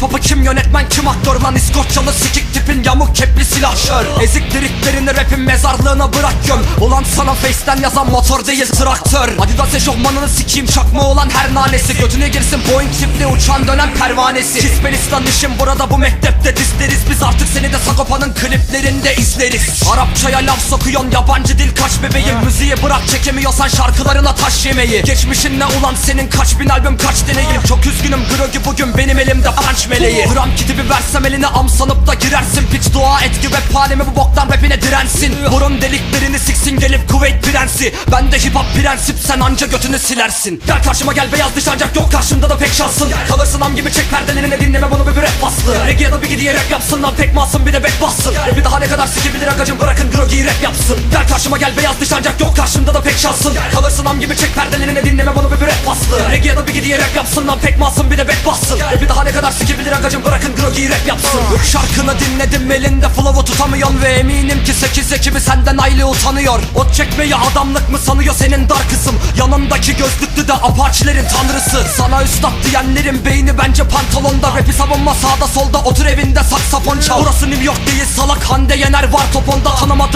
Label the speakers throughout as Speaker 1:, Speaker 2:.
Speaker 1: Hip hop'u kim yönetmen kim aktör lan? İskoçyalı sikik tipin yamuk kepli silahşör Ezik liriklerini rapin mezarlığına bırak göm Ulan sana face'ten yazan motor değil traktör. Adidas eşofmanını sikeyim çakma olan her nanesi. Götüne girsin Boeing tipli uçan dönen pervanesi. Kispelistan işim burada bu mektepte dizleriz Biz artık seni de Sagopa'nın kliplerinde izleriz. Arapçaya laf sokuyon yabancı dil kaç bebeğim. Müziği bırak çekemiyorsan şarkılarına taş yemeyi Geçmişin ne ulan senin kaç bin albüm kaç deneyim. Çok üzgünüm Grogi bugün benim elimde punch meleği. Gram kitibi versem eline am sanıp da girersin. Piç dua et ki rap alemi bu boktan rapine dirensin. Burun deliklerini siksin gelip Kuveyt prensi. Ben de hip hop prensip sen anca götünü silersin. Gel karşıma gel beyaz dış ancak yok karşımda da pek şansın. Kalırsın am gibi çek perdelerine dinleme bunu bir rap baslı. Reggae ya da bir gidiye rap yapsın lan pek masum bir de back bassın. Bir daha ne kadar sikebilir agacım bırakın Grogi'yi rap yapsın? Gel karşıma gel beyaz dış ancak yok. Karşımda da pek şansın. Kalırsın am gibi çek perdelerine dinleme bunu bir rap baslı Reggae ya da bir gidiye rap yapsın lan pek masum bir de back bassın. Bir daha ne kadar sikebilir agacım bırakın Grogi'yi rap yapsın. Şarkını dinledim elinde flow'u tutamıyorsun Ve eminim ki 8 ekibi senden aile utanıyor. Ot çekmeyi adamlık mı sanıyor senin dar kısım Yanındaki gözlüklü de apaçilerin tanrısı. Sana üstad diyenlerin beyni bence pantolonda. Rapi savunma sağda solda otur evinde saksafon çal. Burası New York değil salak Hande Yener var toponda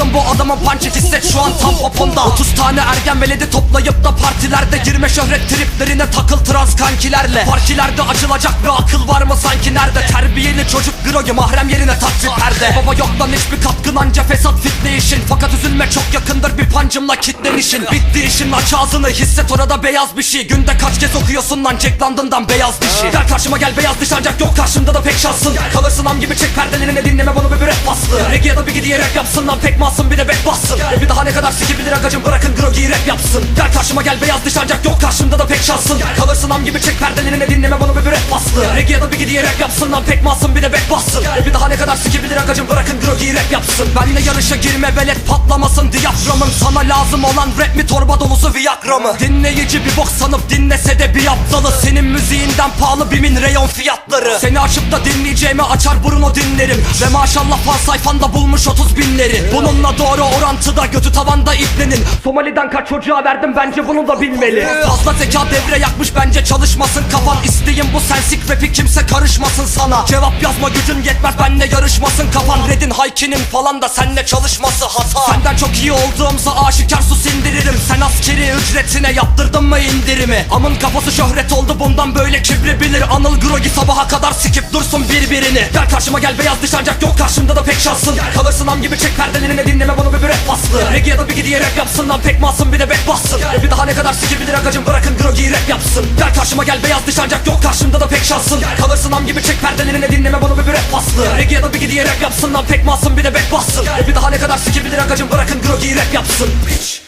Speaker 1: Tanımadım bu adamın punch'ı hisset. Şu an tam poponda 30 tane ergen veledi toplayıp da partilerde Girme şöhret triplerine takıl trans kankilerle. Partilerde açılacak bir akıl var mı sanki? Nerede? Terbiyeli çocuk grogi mahrem yerine bir perde Baba yok lan hiçbir katkın anca fesat fitne işin Fakat üzülme çok yakındır bir pancımla kitlenişin. Bitti işin aç ağzını hisset orada beyaz bir şey. Günde kaç kez okuyorsun lan Jack London'dan beyaz dişi Gel karşıma gel beyaz diş ancak yok karşımda da pek şansın. Kalırsın am gibi çek perdelerine dinleme bunu bir rap baslı. Reggae ya da bir gidiye rap yapsın lan pek masum bir de back bassın. Bir daha ne kadar sikebilir agacım bırakın Grogi'yi rap yapsın. Gel karşıma gel beyaz diş ancak yok karşımda da pek şansın Kalırsın am gibi çek perdelerine dinleme bunu bir rap baslı Reggae ya da bir gidiye rap yapsın lan pek masum bir de back bassın. Bir daha ne kadar sikebilir agacım bırakın Grogi'yi rap yapsın. Benle yarışa girme velet patlamasın. Diyaframın Sana lazım olan rap mi torba dolusu viagra mı Dinleyici bir bok sanıp dinlese de bir aptalı. Senin müziğinden pahalı bimin reyon fiyatları. Seni açıp da dinleyeceğimi açar Bruno dinlerim. Ve maşallah fan sayfanda bulmuş 30 binleri. Bununla doğru orantıda götü tavanda iplenin. Somali'den kaç çocuğa verdim bence bunu da bilmeli. Fazla zeka devre yakmış bence çalışmasın. Kafan İsteğim bu sensik rapi kimse karışmasın sana. Cevap yazma gücün yetmez benle yarışmasın. Kafan Red'in Hayki'nin falan da senle çalışması hata Senden çok iyi olduğumuza aşikar su sindiririm. Sen askeri ücretine yaptırdın mı indirimi? Amın kafası şöhret oldu bundan böyle kibri bilir Anıl Grogi sabaha kadar sikip dursun birbirini. Gel karşıma gel beyaz diş ancak yok karşımda da pek şansın. Kalırsın am gibi çek perdelerine dinleme bunu bir rap baslı Reggae ya da bir gidiye rap yapsın lan pek masum bir de back bassın. Bir daha ne kadar sikebilir agacım bırakın Grogi'yi rap yapsın. Gel karşıma gel beyaz diş ancak yok. Karşımda da pek şansın. Kalırsın am gibi çek perdelerine dinleme bunu bir rap baslı Reggae ya da bir gidiye rap yapsın lan pek masum bir de back bassın. Bir daha ne kadar sikebilir agacım bırakın Grogi'yi rap yapsın. Bitch.